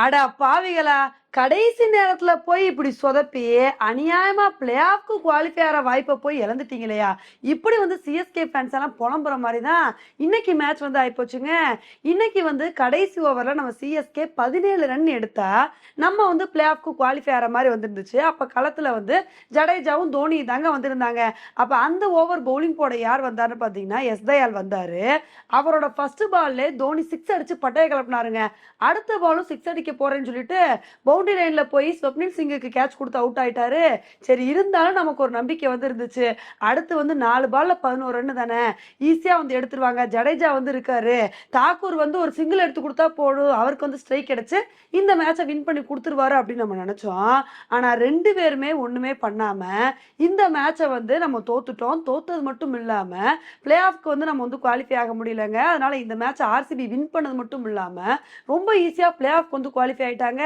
அட பாவிகளா கடைசி நேரத்துல போய் இப்படி சொதப்பி அநியாயமா பிளே ஆஃப்க்கு குவாலிஃபை ஆகிற வாய்ப்பை போய் இழந்துட்டீங்களையா? இப்படி வந்து சிஎஸ்கே ஃபேன்ஸ் எல்லாம் புலம்புற மாதிரி தான் இன்னைக்கு மேட்ச் வந்து ஆயிப்போச்சுங்க. இன்னைக்கு வந்து கடைசி ஓவர்ல நம்ம சிஎஸ்கே பதினேழு ரன் எடுத்தா நம்ம வந்து பிளே ஆஃப்க்கு குவாலிஃபை ஆகிற மாதிரி வந்துருந்துச்சு. அப்ப களத்துல வந்து ஜடேஜாவும் தோனி தாங்க வந்திருந்தாங்க. அப்ப அந்த ஓவர் பவுலிங் போட யார் வந்தாருன்னு பாத்தீங்கன்னா எஸ் தயால் வந்தாரு. அவரோட ஃபர்ஸ்ட் பால்ல தோனி சிக்ஸ் அடிச்சு பட்டையை கிளப்பினாருங்க. அடுத்த பாலும் சிக்ஸ் அடிக்க போறேன்னு சொல்லிட்டு பவுண்டரி லைன்ல போய் ஸ்வப்னில் சிங்குக்கு கேட்ச் கொடுத்து அவுட் ஆயிட்டாரு. சரி இருந்தாலும் நமக்கு ஒரு நம்பிக்கை வந்து இருந்துச்சு அடுத்து வந்து நாலு பால்ல பதினோரு ரன் தானே? ஈஸியா வந்து எடுத்துருவாங்க. ஜடேஜா வந்து இருக்காரு. தாக்கூர் வந்து ஒரு சிங்கிள் எடுத்து கொடுத்தா போடும் அவருக்கு வந்து ஸ்ட்ரைக் கிடைச்சு இந்த மேட்சை வின் பண்ணி கொடுத்துருவாரு அப்படின்னு நம்ம நினைச்சோம். ஆனா ரெண்டு பேருமே ஒண்ணுமே பண்ணாம இந்த மேட்சை வந்து நம்ம தோத்துட்டோம். தோத்தது மட்டும் இல்லாம பிளே ஆஃப்க்கு வந்து நம்ம வந்து குவாலிஃபை ஆக முடியலங்க. அதனால இந்த மேட்சை ஆர்சிபி வின் பண்ணது மட்டும் இல்லாம ரொம்ப ஈஸியா பிளே ஆஃப் வந்து குவாலிஃபை ஆயிட்டாங்க.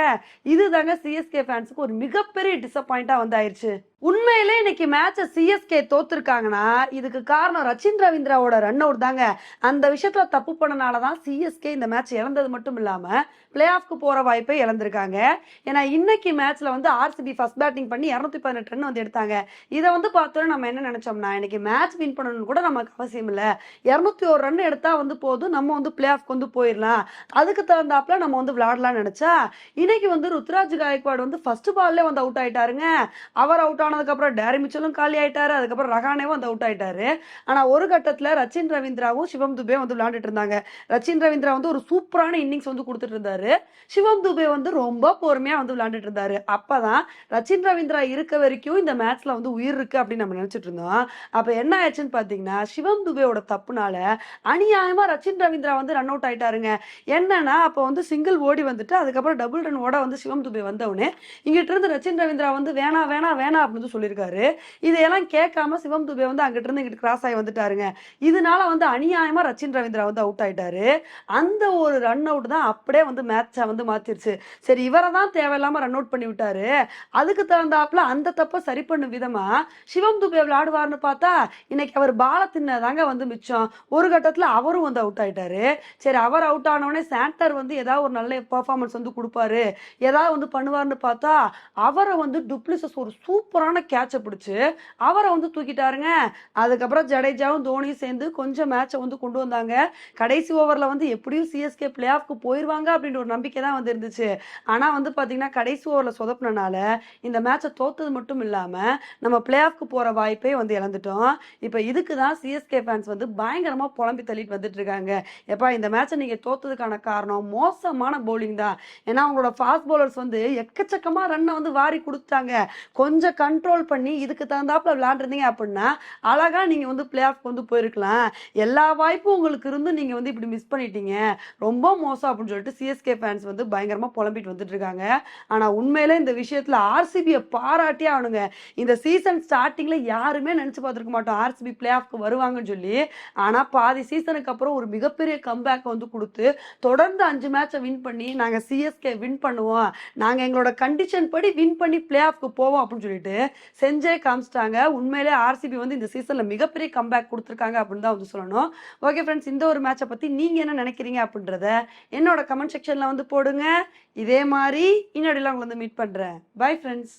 இது இதுதாங்க சிஎஸ்கே ஃபேன்ஸுக்கு ஒரு மிகப்பெரிய டிசப்பாயிண்டா வந்து ஆயிருச்சு உண்மையிலே இன்னைக்கு மேட்சை சிஎஸ்கே தோத்துருக்காங்கன்னா இதுக்கு காரணம் ரச்சின் ரவீந்திராவோட ரன் அவுட் தாங்க. அந்த விஷயத்துல தப்பு பண்ணனால தான் சிஎஸ்கே இந்த மேட்ச் இழந்தது மட்டும் இல்லாம பிளே ஆஃப்க்கு போற வாய்ப்பை இழந்திருக்காங்க. ஏன்னா இன்னைக்கு மேட்ச்ல வந்து ஆர்சிபி ஃபர்ஸ்ட் பேட்டிங் பண்ணி இரநூத்தி பதினெட்டு ரன் வந்து எடுத்தாங்க. இதை வந்து பார்த்தோன்னா நம்ம என்ன நினைச்சோம்னா இன்னைக்கு மேட்ச் வின் பண்ணணும்னு கூட நமக்கு அவசியம் இல்லை. இரநூத்தி ஒரு ரன் எடுத்தா வந்து போதும் நம்ம வந்து பிளே ஆஃப்க்கு வந்து போயிடலாம். அதுக்கு தகுந்தாப்புல நம்ம வந்து விளையாடலாம்னு நினைச்சா இன்னைக்கு வந்து ருத்ராஜ் காயக்வாட் வந்து ஃபர்ஸ்ட் பால்லே வந்து அவுட் ஆயிட்டாருங்க. அவர் அவுட் ஆன ஆனதுக்கப்புறம் டேரி மிச்சலும் காலி ஆயிட்டாரு அதுக்கப்புறம் ரஹானேவும் வந்து அவுட் ஆயிட்டாரு. ஆனால் ஒரு கட்டத்தில் ரச்சின் ரவீந்திராவும் சிவம் துபே வந்து விளையாண்டுட்டு இருந்தாங்க. ரச்சின் ரவீந்திரா வந்து ஒரு சூப்பரான இன்னிங்ஸ் வந்து கொடுத்துட்டு இருந்தாரு. சிவம் துபே வந்து ரொம்ப பொறுமையாக வந்து விளையாண்டுட்டு இருந்தாரு. அப்பதான் ரச்சின் ரவீந்திரா இருக்க வரைக்கும் இந்த மேட்ச்ல வந்து உயிர் இருக்கு அப்படின்னு நம்ம நினைச்சிட்டு இருந்தோம். அப்போ என்ன ஆயிடுச்சுன்னு பார்த்தீங்கன்னா சிவம் துபேவோட தப்புனால அநியாயமாக ரச்சின் ரவீந்திரா வந்து ரன் அவுட் ஆயிட்டாருங்க. என்னன்னா அப்போ வந்து சிங்கிள் ஓடி வந்துட்டு அதுக்கப்புறம் டபுள் ரன் ஓட வந்து சிவம் துபே வந்தவொடனே இங்கிட்ட இருந்து ரச்சின் ரவீந்திரா வந்து வேணா வேணா வேணா அப்படின்னு வந்து சொல்லியிருக்காரு. இதையெல்லாம் கேட்காம சிவம் துபே வந்து அங்கிட்ட இருந்து இங்கிட்டு கிராஸ் ஆகி வந்துட்டாருங்க. இதனால வந்து அநியாயமா ரச்சின் ரவீந்திரா வந்து அவுட் ஆயிட்டாரு. அந்த ஒரு ரன் அவுட் தான் அப்படியே வந்து மேட்சை வந்து மாத்திருச்சு. சரி இவரை தான் தேவையில்லாம ரன் அவுட் பண்ணி விட்டாரு. அதுக்கு தகுந்தாப்புல அந்த தப்பை சரி பண்ணும் விதமா சிவம் துபே விளையாடுவார்னு பார்த்தா இன்னைக்கு அவர் பால தின்னதாங்க வந்து மிச்சம். ஒரு கட்டத்துல அவரும் வந்து அவுட் ஆயிட்டாரு. சரி அவர் அவுட் ஆனவொடனே சாண்டர் வந்து ஏதாவது ஒரு நல்ல பர்ஃபார்மன்ஸ் வந்து கொடுப்பாரு. ஏதாவது வந்து பண்ணுவார்னு பார்த்தா அவரை வந்து டுப்ளிசஸ் ஒரு சூப்பரான கேட்சை பிடிச்சி அவரை வந்து தூக்கிட்டாருங்க. அதுக்கப்புறம் ஜடேஜாவும் தோனியும் சேர்ந்து கொஞ்சம் மேட்சை வந்து கொண்டு வந்தாங்க. கடைசி ஓவரில் வந்து எப்படியும் சிஎஸ்கே பிளே ஆஃப்க்கு போயிடுவாங்க அப்படின்ற ஒரு நம்பிக்கை தான் வந்து இருந்துச்சு. ஆனால் வந்து பார்த்தீங்கன்னா கடைசி ஓவரில் சொதப்புனனால இந்த மேட்சை தோத்தது மட்டும் இல்லாமல் நம்ம பிளே ஆஃப்க்கு போகிற வாய்ப்பே வந்து இழந்துட்டோம். இப்போ இதுக்கு தான் சிஎஸ்கே ஃபேன்ஸ் வந்து பயங்கரமாக புலம்பி தள்ளிட்டு வந்துட்டு இருக்காங்க. எப்பா இந்த மேட்சை நீங்கள் தோத்ததுக்கான காரணம் மோசமான பவுலிங் தான். ஏன்னா அவங்களோட ஃபாஸ்ட் பவுலர்ஸ் வந்து எக்கச்சக்கமாக ரன்னை வந்து வாரி கொடுத்தாங்க கொஞ்சம் கண்ட்ரோல் பண்ணி இதுக்கு தகுந்தாப்புல விளையாண்டுருந்தீங்க அப்படின்னா அழகாக நீங்கள் வந்து பிளே ஆஃப் வந்து போயிருக்கலாம். எல்லா வாய்ப்பும் உங்களுக்கு இருந்து நீங்கள் வந்து இப்படி மிஸ் பண்ணிட்டீங்க. ரொம்ப மோசம் அப்படின்னு சொல்லிட்டு சிஎஸ்கே ஃபேன்ஸ் வந்து பயங்கரமாக புலம்பிட்டு வந்துட்டு இருக்காங்க ஆனால் உண்மையில இந்த விஷயத்தில் ஆர்சிபியை பாராட்டியே ஆகணுங்க. இந்த சீசன் ஸ்டார்டிங்கில் யாருமே நினச்சி பார்த்துருக்க மாட்டோம். ஆர்சிபி பிளே ஆஃப்க்கு வருவாங்கன்னு சொல்லி. ஆனால் பாதி சீசனுக்கு அப்புறம் ஒரு மிகப்பெரிய கம்பேக் வந்து கொடுத்து தொடர்ந்து அஞ்சு மேட்சை வின் பண்ணி நாங்கள் சிஎஸ்கே வின் பண்ணுவோம். நாங்கள் எங்களோட கண்டிஷன் படி வின் பண்ணி பிளே ஆஃப்க்கு போவோம் அப்படின்னு சொல்லிட்டு செஞ்சே காமிச்சிட்டாங்க. உண்மையிலே ஆர்சிபி வந்து இந்த சீசன்ல மிகப்பெரிய கம்பேக் கொடுத்துருக்காங்க அப்படின்னு தான் வந்து சொல்லணும். ஓகே ஃப்ரெண்ட்ஸ் இந்த ஒரு மேட்சை பத்தி நீங்க என்ன நினைக்கிறீங்க அப்படின்றத என்னோட கமெண்ட் செக்ஷன்ல வந்து போடுங்க. இதே மாதிரி இன்னொடிலாம் உங்களை வந்து மீட் பண்றேன். Bye friends